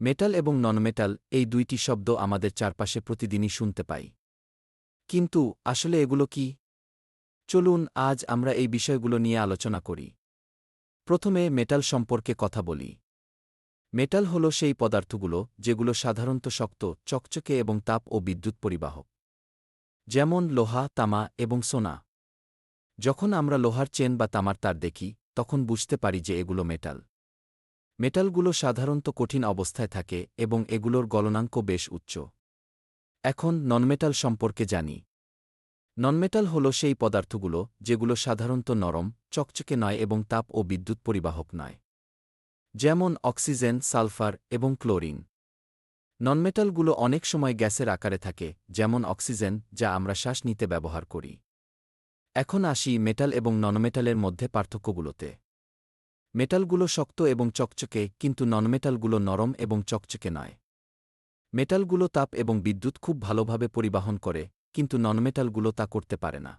Metal এবং nonmetal এই দুইটি শব্দ আমাদের চারপাশে প্রতিদিনই শুনতে পাই। কিন্তু আসলে এগুলো কি? চলুন আজ আমরা এই বিষয়গুলো নিয়ে আলোচনা করি। প্রথমে মেটাল সম্পর্কে কথা বলি। মেটাল হল সেই পদার্থগুলো যেগুলো সাধারণত শক্ত, চকচকে এবং তাপ ও বিদ্যুৎ পরিবাহক। যেমন লোহা, তামা এবং সোনা। যখন আমরা লোহার চেন বা তামার তার দেখি, তখন বুঝতে পারি যে এগুলো মেটাল। মেটালগুলো সাধারণত কঠিন অবস্থায় থাকে এবং এগুলোর গলনাঙ্ক বেশ উচ্চ। এখন ননমেটাল সম্পর্কে জানি। ননমেটাল হল সেই পদার্থগুলো যেগুলো সাধারণত নরম, চকচকে নয় এবং তাপ ও বিদ্যুৎ পরিবাহক নয়। যেমন অক্সিজেন, সালফার এবং ক্লোরিন। ননমেটালগুলো অনেক সময় গ্যাসের আকারে থাকে, যেমন অক্সিজেন, যা আমরা শ্বাস নিতে ব্যবহার করি। এখন আসি মেটাল এবং ননমেটালের মধ্যে পার্থক্যগুলোতে। মেটালগুলো শক্ত এবং চকচকে, কিন্তু ননমেটালগুলো নরম এবং চকচকে নয়। মেটালগুলো তাপ এবং বিদ্যুৎ খুব ভালোভাবে পরিবহন করে, কিন্তু ননমেটালগুলো তা করতে পারে না।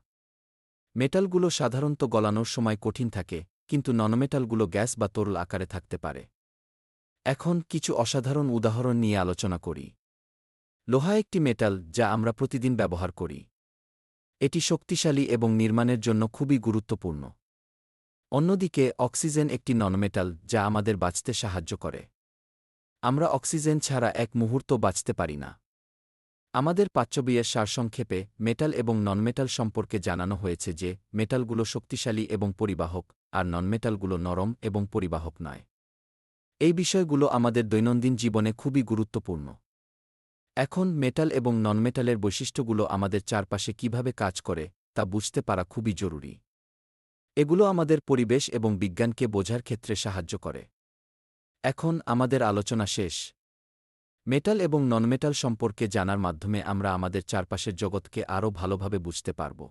মেটালগুলো সাধারণত গলানোর সময় কঠিন থাকে, কিন্তু ননমেটালগুলো গ্যাস বা তরল আকারে থাকতে পারে। এখন কিছু অসাধারণ উদাহরণ নিয়ে আলোচনা করি। লোহা একটি মেটাল যা আমরা প্রতিদিন ব্যবহার করি। এটি শক্তিশালী এবং নির্মাণের জন্য খুবই গুরুত্বপূর্ণ। অন্যদিকে, অক্সিজেন একটি ননমেটাল, যা আমাদের বাঁচতে সাহায্য করে। আমরা অক্সিজেন ছাড়া এক মুহূর্ত বাঁচতে পারি না। আমাদের পাচ্যবিয়ের সারসংক্ষেপে, মেটাল এবং ননমেটাল সম্পর্কে জানানো হয়েছে যে, মেটালগুলো শক্তিশালী এবং পরিবাহক, আর ননমেটালগুলো নরম এবং পরিবাহক নয়। এই বিষয়গুলো আমাদের দৈনন্দিন জীবনে খুবই গুরুত্বপূর্ণ। এখন, মেটাল এবং ননমেটালের বৈশিষ্ট্যগুলো আমাদের চারপাশে কীভাবে কাজ করে, তা বুঝতে পারা খুবই জরুরি। এগুলো আমাদের পরিবেশ এবং বিজ্ঞানকে বোঝার ক্ষেত্রে সাহায্য করে। এখন আমাদের আলোচনা শেষ। মেটাল এবং ননমেটাল সম্পর্কে জানার মাধ্যমে আমরা আমাদের চারপাশের জগৎকে আরও ভালোভাবে বুঝতে পারব।